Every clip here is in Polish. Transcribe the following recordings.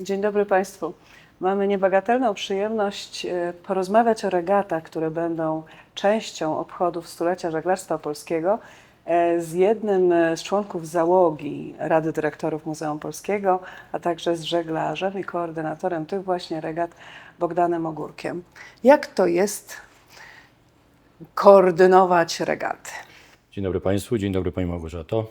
Dzień dobry Państwu. Mamy niebagatelną przyjemność e, porozmawiać o regatach, które będą częścią obchodów stulecia żeglarstwa polskiego e, z jednym e, z członków załogi Rady Dyrektorów Muzeum Polskiego, a także z żeglarzem i koordynatorem tych właśnie regat Bogdanem Ogórkiem. Jak to jest koordynować regaty? Dzień dobry Państwu, dzień dobry Pani Małgorzato.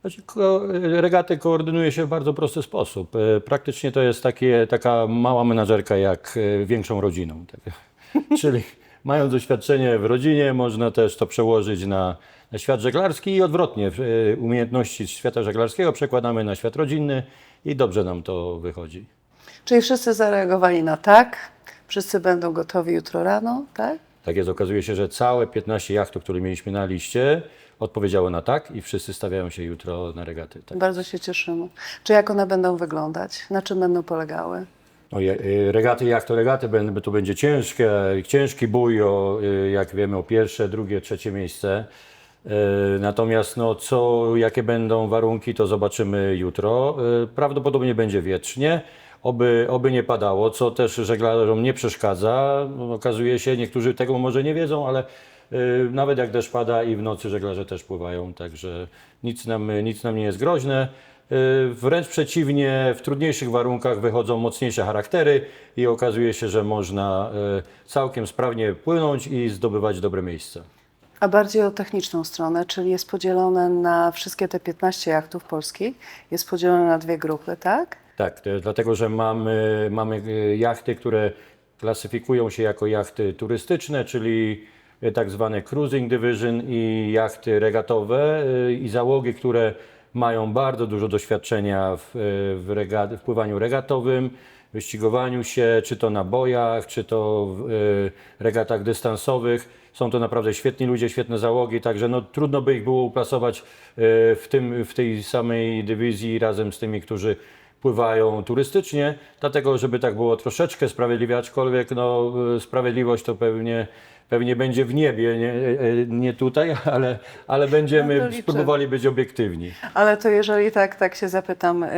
Znaczy, ko- regaty koordynuje się w bardzo prosty sposób. E, Praktycznie to jest takie, taka mała menadżerka jak e, większą rodziną. Tak. Czyli mając doświadczenie w rodzinie, można też to przełożyć na, na świat żeglarski i odwrotnie. e, Umiejętności z świata żeglarskiego przekładamy na świat rodzinny i dobrze nam to wychodzi. Czyli wszyscy zareagowali na tak, wszyscy będą gotowi jutro rano, tak? Tak jest, okazuje się, że całe 15 jachtów, które mieliśmy na liście, odpowiedziało na tak i wszyscy stawiają się jutro na regaty. Tak. Bardzo się cieszymy. Czy jak one będą wyglądać? Na czym będą polegały? No, y, regaty jak to regaty, to będzie ciężkie, ciężki bój, o, y, jak wiemy, o pierwsze, drugie, trzecie miejsce. Y, Natomiast no, co, jakie będą warunki, to zobaczymy jutro. Prawdopodobnie będzie wietrznie, oby, oby nie padało, co też żeglarzom nie przeszkadza. No, Okazuje się, niektórzy tego może nie wiedzą, ale nawet jak deszcz pada i w nocy żeglarze też pływają, także nic nam, nic nam nie jest groźne. Y, Wręcz przeciwnie, w trudniejszych warunkach wychodzą mocniejsze charaktery i okazuje się, że można y, całkiem sprawnie płynąć i zdobywać dobre miejsca. A bardziej o techniczną stronę, czyli jest podzielone na wszystkie te 15 jachtów polskich, jest podzielone na dwie grupy, tak? Tak, dlatego, że mamy, mamy y, jachty, które klasyfikują się jako jachty turystyczne, czyli y, tak zwane cruising division i jachty regatowe y, i załogi, które mają bardzo dużo doświadczenia w, y, w, w pływaniu regatowym, wyścigowaniu się, czy to na bojach, czy to w regatach dystansowych. Są to naprawdę świetni ludzie, świetne załogi, także no, trudno by ich było uplasować w, tym, w tej samej dywizji razem z tymi, którzy pływają turystycznie, dlatego żeby tak było troszeczkę sprawiedliwie, aczkolwiek no, y, sprawiedliwość to pewnie, pewnie będzie w niebie, nie, e, nie tutaj, ale, ale No będziemy liczę. spróbowali być obiektywni. Ale to jeżeli tak, tak się zapytam y,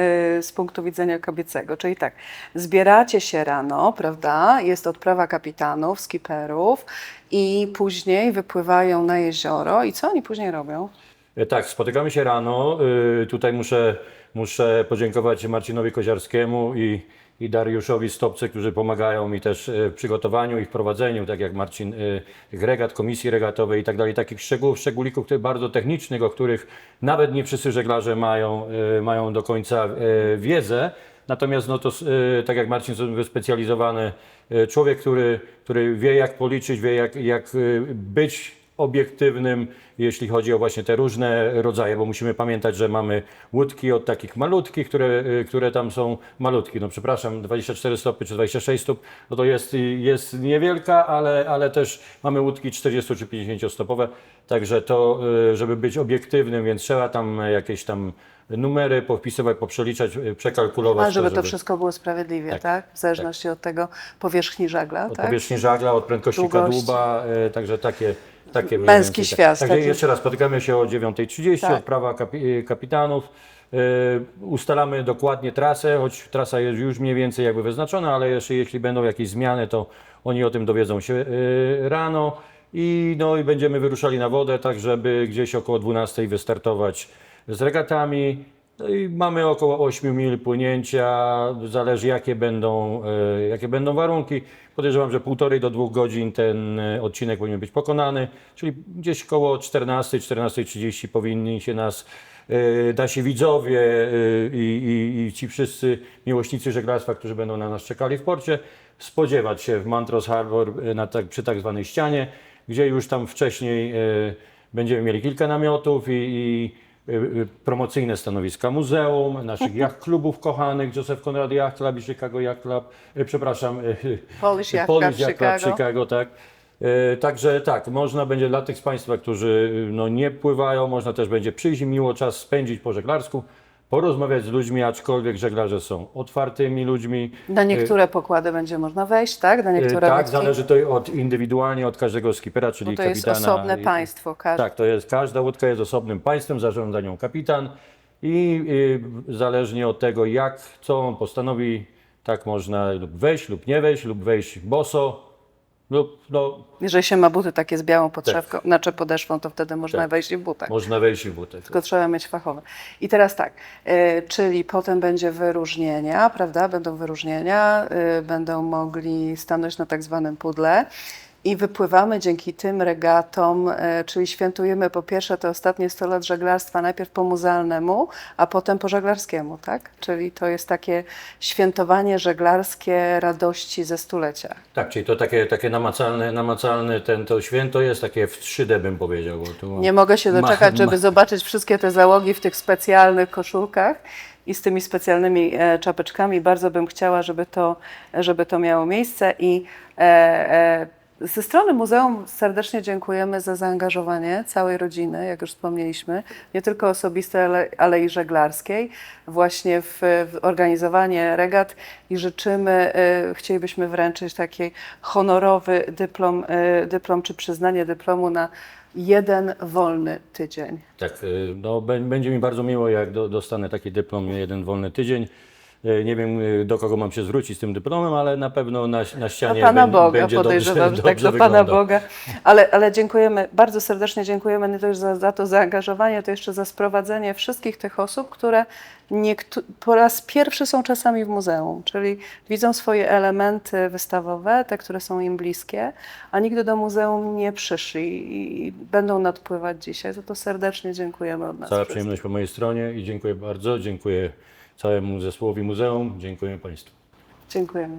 z punktu widzenia kobiecego, czyli tak, zbieracie się rano, prawda? Jest odprawa kapitanów, skiperów i później wypływają na jezioro i co oni później robią? E, Tak, spotykamy się rano. Y, Tutaj muszę, muszę podziękować Marcinowi Koziarskiemu i, i Dariuszowi Stopce, którzy pomagają mi też y, w przygotowaniu i w prowadzeniu, tak jak Marcin, regat, komisji regatowej i tak dalej, takich szczegółów, szczególików bardzo technicznych, o których nawet nie wszyscy żeglarze mają, mają do końca wiedzę. Natomiast no to, tak jak Marcin, wyspecjalizowany człowiek, który, który wie jak policzyć, wie jak, jak być obiektywnym, jeśli chodzi o właśnie te różne rodzaje, bo musimy pamiętać, że mamy łódki od takich malutkich, które, y, które tam są malutkie. No przepraszam, 24 stopy czy 26 stóp, no to jest, jest niewielka, ale, ale też mamy łódki 40 czy 50 stopowe, także to, y, żeby być obiektywnym, więc trzeba tam jakieś tam numery powpisywać, poprzeliczać, y, przekalkulować. A żeby to żeby- wszystko było sprawiedliwie, tak? Tak, W zależności od tego powierzchni żagla, Od tak? powierzchni żagla, od prędkości Długości. kadłuba, także takie, takie mniej Męski więcej, świat, Tak. Także taki. jeszcze raz, spotykamy się o 9.30, Tak. odprawa kapi, kapitanów. E, ustalamy dokładnie trasę, choć trasa jest już mniej więcej jakby wyznaczona, ale jeszcze jeśli będą jakieś zmiany, to oni o tym dowiedzą się e, rano. I, no, I będziemy wyruszali na wodę, tak żeby gdzieś około 12 wystartować z regatami. No i mamy około 8 mil płynięcia, zależy jakie będą, e, jakie będą warunki. Podejrzewam, że półtorej do dwóch godzin ten e, odcinek powinien być pokonany, czyli gdzieś koło 14, 14.30 powinni się nas nasi widzowie e, i, i, i ci wszyscy miłośnicy żeglarstwa, którzy będą na nas czekali w porcie, spodziewać się w Mantros Harbor na tak, przy tak zwanej ścianie, gdzie już tam wcześniej będziemy mieli kilka namiotów i, i promocyjne stanowiska muzeum, naszych jacht klubów kochanych, Joseph Conrad Yacht Club i Chicago Yacht Club, y, przepraszam, y, Polish Yacht Polish Club Yacht Club Chicago. Chicago, tak. Y, Także tak, można będzie dla tych z Państwa, którzy y, no, nie pływają, można też będzie przyjść i miło czas spędzić po żeglarsku, porozmawiać z ludźmi, aczkolwiek żeglarze są otwartymi ludźmi. Na niektóre pokłady będzie można wejść, tak? Na Y, niektóre Tak, zależy to od, indywidualnie od każdego skipera, czyli Bo to jest kapitana. osobne i- państwo. Każdy. tak, to jest, każda łódka jest osobnym państwem, zarządza nią kapitan i y, zależnie od tego, jak, co on postanowi Tak można lub wejść, lub nie wejść, lub wejść boso, lub no, Jeżeli się ma buty takie z białą podszewką, znaczy podeszwą, to wtedy można Tak. wejść w butach. można wejść w butach. Tylko trzeba mieć fachowe. I teraz tak, y, czyli potem będzie wyróżnienia, prawda? Będą wyróżnienia, y, będą mogli stanąć na tak zwanym pudle. I wypływamy dzięki tym regatom, y, czyli świętujemy po pierwsze te ostatnie 100 lat żeglarstwa, najpierw po muzealnemu, a potem po żeglarskiemu, tak? Czyli to jest takie świętowanie żeglarskie radości ze stulecia. Tak, czyli to takie, takie namacalne, namacalne ten, to święto jest takie w 3D bym powiedział. Bo tu Nie mogę się doczekać, żeby zobaczyć wszystkie te załogi w tych specjalnych koszulkach i z tymi specjalnymi e, czapeczkami. Bardzo bym chciała, żeby to, żeby to miało miejsce i e, e, ze strony muzeum serdecznie dziękujemy za zaangażowanie całej rodziny, jak już wspomnieliśmy, nie tylko osobiste, ale, ale i żeglarskiej, właśnie w, w organizowanie regat i życzymy, e, chcielibyśmy wręczyć taki honorowy dyplom, e, dyplom czy przyznanie dyplomu na jeden wolny tydzień. Tak, y, no, bę- będzie mi bardzo miło, jak do, dostanę taki dyplom jeden wolny tydzień. Y, Nie wiem, y, do kogo mam się zwrócić z tym dyplomem, ale na pewno na, na Do ścianie Pana bę- Boga będzie podejrzewam, dobrze, że tak do Pana wyglądał. Boga. Ale, ale dziękujemy, bardzo serdecznie dziękujemy nie tylko za, za to zaangażowanie, to jeszcze za sprowadzenie wszystkich tych osób, które niektó- po raz pierwszy są czasami w muzeum, czyli widzą swoje elementy wystawowe, te, które są im bliskie, a nigdy do muzeum nie przyszli i będą nadpływać dzisiaj. Za to serdecznie dziękujemy od nas. Cała przyjemność po mojej stronie i dziękuję bardzo. Dziękuję całemu zespołowi muzeum. Dziękuję Państwu. Dziękujemy.